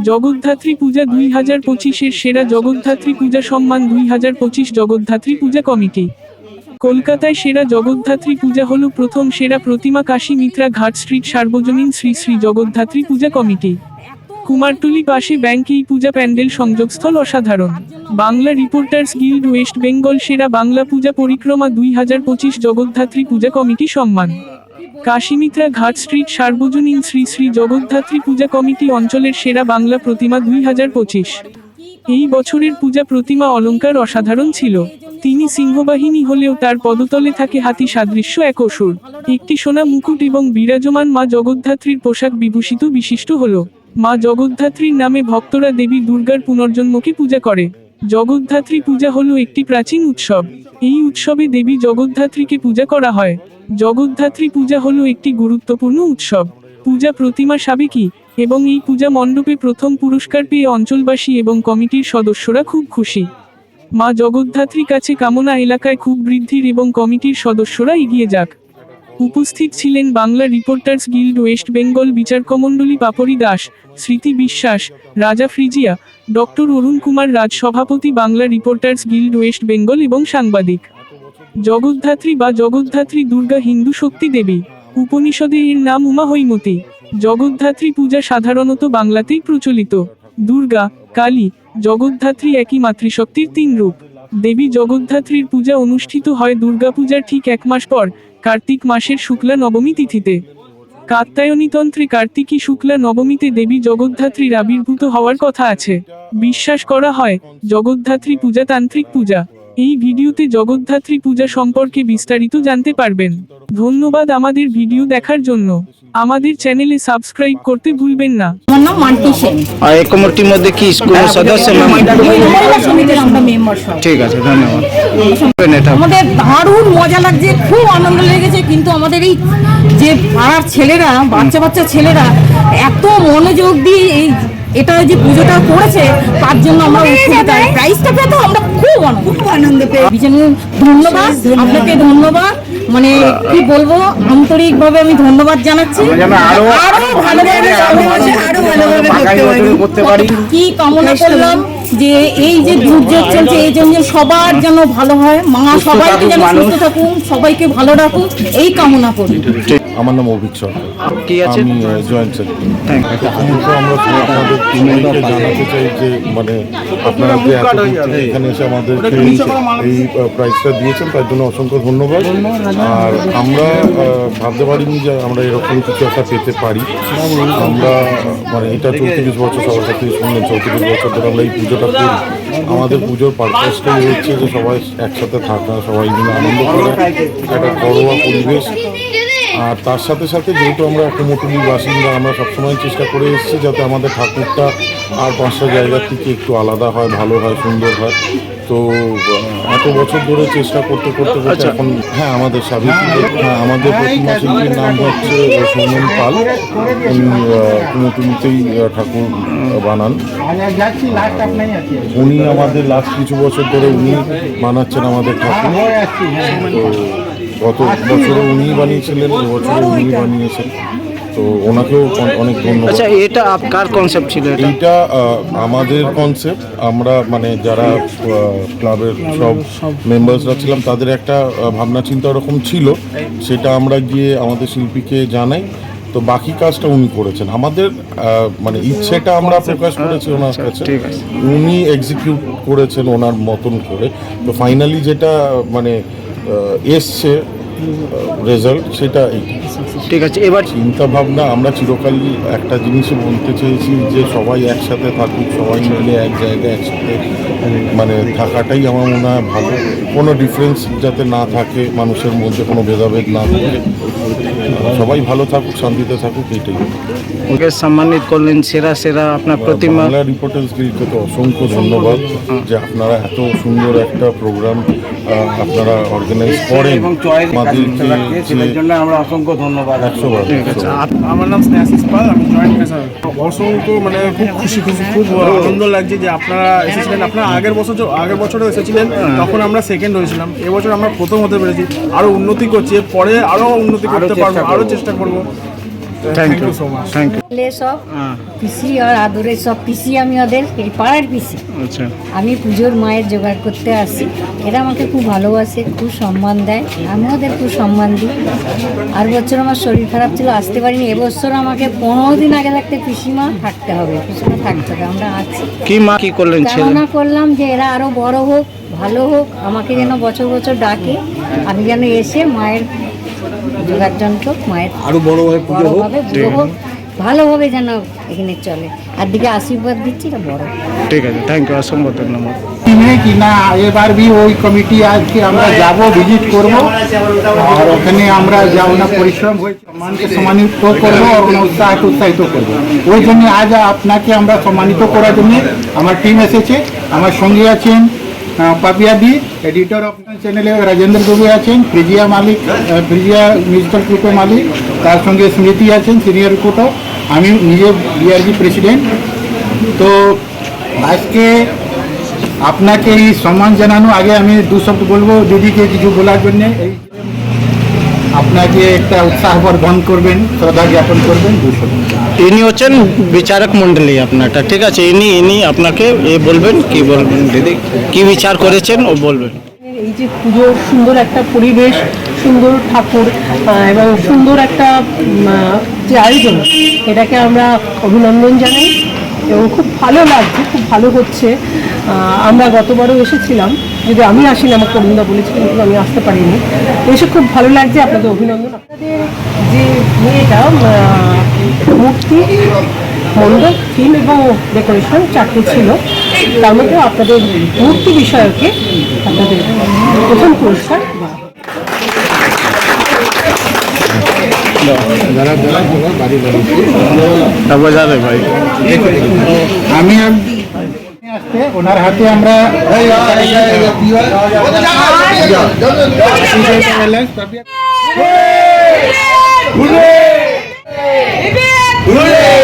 জগদ্ধাত্রী পূজা দুই হাজার পঁচিশের সেরা জগদ্ধাত্রী পূজা সম্মান দুই হাজার পঁচিশ জগদ্ধাত্রী পূজা কমিটি। কলকাতায় সেরা জগদ্ধাত্রী পূজা হল প্রথম সেরা প্রতিমা কাশী মিত্রা ঘাট স্ট্রিট সার্বজনীন শ্রী শ্রী জগদ্ধাত্রী পূজা কমিটি। কুমারটুলি পাশে ব্যাংক এই পূজা প্যান্ডেল সংযোগস্থল অসাধারণ। Bangla reporters guild West Bengal সেরা বাংলা পূজা পরিক্রমা দুই হাজার পঁচিশ জগদ্ধাত্রী পূজা কমিটি সম্মান। কাশীমিত্রা ঘাট স্ট্রিট, সার্বজনীন শ্রী শ্রী জগদ্ধাত্রী পূজা কমিটি অঞ্চলের সেরা বাংলা প্রতিমা দুই হাজার পঁচিশ। এই বছরের পূজা প্রতিমা অলংকার অসাধারণ ছিল। তিনি সিংহবাহিনী হলেও তার পদতলে থাকে হাতি সাদৃশ্য এক অসুর। একটি সোনা মুকুট এবং বিরাজমান মা জগদ্ধাত্রীর পোশাক বিভূষিত বিশিষ্ট হল। মা জগদ্ধাত্রীর নামে ভক্তরা দেবী দুর্গার পুনর্জন্মকে পূজা করে। জগদ্ধাত্রী পূজা হলো একটি প্রাচীন উৎসব। এই উৎসবে দেবী জগদ্ধাত্রীকে পূজা করা হয়। জগদ্ধাত্রী পূজা হল একটি গুরুত্বপূর্ণ উৎসব। পূজা প্রতিমা সাবেকি এবং এই পূজা মণ্ডপে প্রথম পুরস্কার পেয়ে অঞ্চলবাসী এবং কমিটির সদস্যরা খুব খুশি। মা জগদ্ধাত্রী কাছে কামনা এলাকায় খুব বৃদ্ধির এবং কমিটির সদস্যরা এগিয়ে যাক। উপস্থিত ছিলেন Bangla reporters guild West Bengal বিচারকমণ্ডলী Papri Das, Smriti Biswas, Raja ফ্রিজিয়া, doctor Arun Kumar Raj সভাপতি Bangla reporters guild West Bengal এবং সাংবাদিক। জগদ্ধাত্রী বা জগদ্ধাত্রী দুর্গা হিন্দু শক্তি দেবী। উপনিষদে এর নাম উমা হৈমতী। জগদ্ধাত্রী পূজা সাধারণত বাংলাতেই প্রচলিত। দুর্গা, কালী, জগদ্ধাত্রী একই মাতৃশক্তির তিন রূপ। দেবী জগদ্ধাত্রীর পূজা অনুষ্ঠিত হয় দুর্গাপূজার ঠিক এক মাস পর, কার্তিক মাসের শুক্লা নবমী তিথিতে। কাত্যায়নীতন্ত্রে কার্তিকী শুক্লা নবমীতে দেবী জগদ্ধাত্রীর আবির্ভূত হওয়ার কথা আছে। বিশ্বাস করা হয়, জগদ্ধাত্রী পূজা তান্ত্রিক পূজা। এই ভিডিওতে জগদ্ধাত্রী পূজা সম্পর্কে বিস্তারিত জানতে পারবেন। ধন্যবাদ আমাদের ভিডিও দেখার জন্য। আমাদের চ্যানেলে সাবস্ক্রাইব করতে ভুলবেন না। আমার নাম মান্টি সেন। আর এই কমিটির মধ্যে কি কোনো সদস্য member? মহিলা সমিতির আমরা মেম্বার সব। ঠিক আছে ধন্যবাদ। আমাদের দারুণ মজা লাগছে খুব আনন্দ লেগেছে কিন্তু আমাদের এই যে পাড়ার ছেলেরা বাচ্চা বাচ্চা ছেলেরা এত মনোযোগ দিয়ে এই এটা যে পুজোটা করেছে তার জন্য আমরা উৎসাহিত প্রাইজটা পেতে আমরা খুব আনন্দ আনন্দ পেয়ে। ধন্যবাদ। আপনাকে ধন্যবাদ। মানে কি বলব আন্তরিক ভাবে আমি ধন্যবাদ জানাচ্ছি। আরও ভালোভাবে আরও ভালোভাবে করতে পারি। কি কামনা করলাম? যে এই যে দুর্যোগ চলছে এই জন্য সবার যেন ভালো হয়। মা সবাইকে যেন সুস্থ থাকুন সবাইকে ভালো রাখুন এই কামনা করি। আমার নাম অভিক সরকার। কি আছে? আমি জয়েন্ট সেক্রেটারি। আমরা আপনাদের সবাইকে জানাতে চাই যে মানে আপনারা যে এখানে এসে আমাদেরকে এই প্রাইজটা দিয়েছেন তার জন্য অসংখ্য ধন্যবাদ। আর আমরা ভাবতে পারিনি যে আমরা এরকম কিছু একটা পেতে পারি। আমরা মানে এটা চৌত্রিশ বছর সবার কাছে শুনলেন চৌত্রিশ বছর ধরে আমরা এই পুজোটা করি আমাদের পুজোর পারপাসটাই হচ্ছে যে সবাই একসাথে থাকা সবাই মিলে আনন্দ করে। একটা ঘরোয়া পরিবেশ। আর তার সাথে সাথে যেহেতু আমরা কুমোটুলির বাসিন্দা আমরা সবসময় চেষ্টা করে এসেছি যাতে আমাদের ঠাকুরটা আর পাঁচটা জায়গার থেকে একটু আলাদা হয় ভালো হয় সুন্দর হয়। তো এত বছর ধরে চেষ্টা করতে করতে করতে এখন হ্যাঁ আমাদের সাবিত্রী হ্যাঁ আমাদের প্রতিমা শিল্পীর নাম হচ্ছে সৌমেন পাল। উনি আহ, ঠাকুর বানান। উনি আমাদের লাস্ট কিছু বছর ধরে উনি বানাচ্ছেন আমাদের ঠাকুর। তো গত বছরে উনি বানিয়েছিলেন এবছরে উনি বানিয়েছেন। তো ওনাকেও অনেক ধন্যবাদ। আচ্ছা এটা কার কনসেপ্ট ছিল এটা? এইটা আমাদের কনসেপ্ট আমরা মানে যারা ক্লাবের সব মেম্বার্সরা ছিলাম তাদের একটা ভাবনা চিন্তা ওরকম ছিল। সেটা আমরা গিয়ে আমাদের শিল্পীকে জানাই। তো বাকি কাজটা উনি করেছেন। আমাদের মানে ইচ্ছেটা আমরা প্রকাশ করেছি ওনার কাছে। উনি এক্সিকিউট করেছেন ওনার মতন করে। তো ফাইনালি যেটা মানে এসছে রেজাল্ট সেটা ঠিক আছে এবার চিন্তা ভাবনা আমরা চিরকালই একটা জিনিসই বলতে চেয়েছি যে সবাই একসাথে থাকুক সবাই মিলে এক জায়গায় একসাথে মানে থাকাটাই আমার মনে হয় ভালো। কোনো ডিফারেন্স যাতে না থাকে মানুষের মধ্যে কোনো ভেদাভেদ না থাকে। সবাই ভালো থাকুক শান্তিতে থাকুক এইটাই ওকে সম্মানিত করলেন সেরা সেরা আপনার প্রতিমা। বাংলা রিপোর্টার্স গিল্ডকে তো অসংখ্য ধন্যবাদ যে আপনারা এত সুন্দর একটা প্রোগ্রাম আপনারা অর্গানাইজ করেন। আমরা অসংখ্য ধন্যবাদ। আমার নাম স্নেহাশিস পাল আমি জয়েন্ট অসংখ্য মানে খুব খুশি খুশি খুব আনন্দ লাগছে যে আপনারা এসেছিলেন। আপনারা আগের বছর আগের বছরও এসেছিলেন তখন আমরা সেকেন্ড হয়েছিলাম। এবছর আমরা প্রথম হতে পেরেছি। আরও উন্নতি করছি পরে আরও উন্নতি করতে পারব আরও চেষ্টা করব। Thank you you so much. Thank you ছেলে সব পিসি আর আদরের সব পিসি আমি ওদের এই পাড়ার পিসি। আচ্ছা। আমি পুজোর মায়ের জোগাড় করতে আসি। এরা আমাকে খুব ভালোবাসে খুব সম্মান দেয়। আমি ওদের খুব সম্মান দিই। আর বছর আমার শরীর খারাপ ছিল আসতে পারিনি। এবছর আমাকে পনেরো দিন আগে থাকতে পিসিমা থাকতে হবে। পিসিমা থাকতে হবে আমরা আছি। কি মা কি করলেন কামনা করলাম যে এরা আরও বড় হোক ভালো হোক আমাকে যেন বছর বছর ডাকে। আমি যেন এসে মায়ের জোগাড় যন্ত্র মায়ের আরও বড়ভাবে পুজো হোক। পুজো হোক ভালোভাবে যেন এখানে চলে। আর দিকে আশীর্বাদ দিচ্ছি এটা বড়। ঠিক আছে থ্যাংক ইউ অসংখ্য ধন্যবাদ কি না এবার বি ওই কমিটি আজকে আমরা যাব ভিজিট করব। আর ওখানে আমরা যা ওনার পরিশ্রম হয়েছে সম্মানকে সম্মানিত করব আর ওনার উৎসাহ উৎসাহিত করব। ওই জন্য আজ আপনাকে আমরা সম্মানিত করার জন্য আমার টিম এসেছে আমার সঙ্গে আছেন পাপিয়াদি এডিটর অফ চ্যানেলে রাজেন্দ্র বাবু আছেন প্রিজিয়া মালিক আহ, প্রিজিয়া মিউজিক্যাল গ্রুপের মালিক তার সঙ্গে স্মৃতি আছেন সিনিয়র রিপোর্টার আমি নিজে বিআরজি প্রেসিডেন্ট তো আজকে আপনাকে এই সম্মান জানানো আগে আমি দু শব্দ বলব দিদিকে কিছু বলার জন্যে। এই আপনাকে একটা উৎসাহ বর্ধন করবেন শ্রদ্ধা জ্ঞাপন করবেন দু শব্দ। ইনি হচ্ছেন বিচারক মণ্ডলী আপনারটা, ঠিক আছে? ইনি ইনি আপনাকে এ বলবেন, কি বলবেন? দিদি, কি বিচার করেছেন, ও বলবেন। এই যে পুজোর সুন্দর একটা পরিবেশ, সুন্দর ঠাকুর এবং সুন্দর একটা যে আয়োজন, এটাকে আমরা অভিনন্দন জানাই, এবং খুব ভালো লাগছে, খুব ভালো হচ্ছে। আমরা গতবারও এসেছিলাম যদি আমি আসি না আমার করুণদা বলেছিলেন কিন্তু আমি আসতে পারিনি। তো এসে খুব ভালো লাগছে আপনাদের অভিনন্দন। আপনাদের যে মেয়েটা মূর্তি মণ্ডপ থিম এবং ডেকোরেশন চারটে ছিল তার মধ্যে আপনাদের মূর্তি বিষয়কে আপনাদের প্রথম পুরস্কার। আমি আসতে ওনার হাতে আমরা Hooray!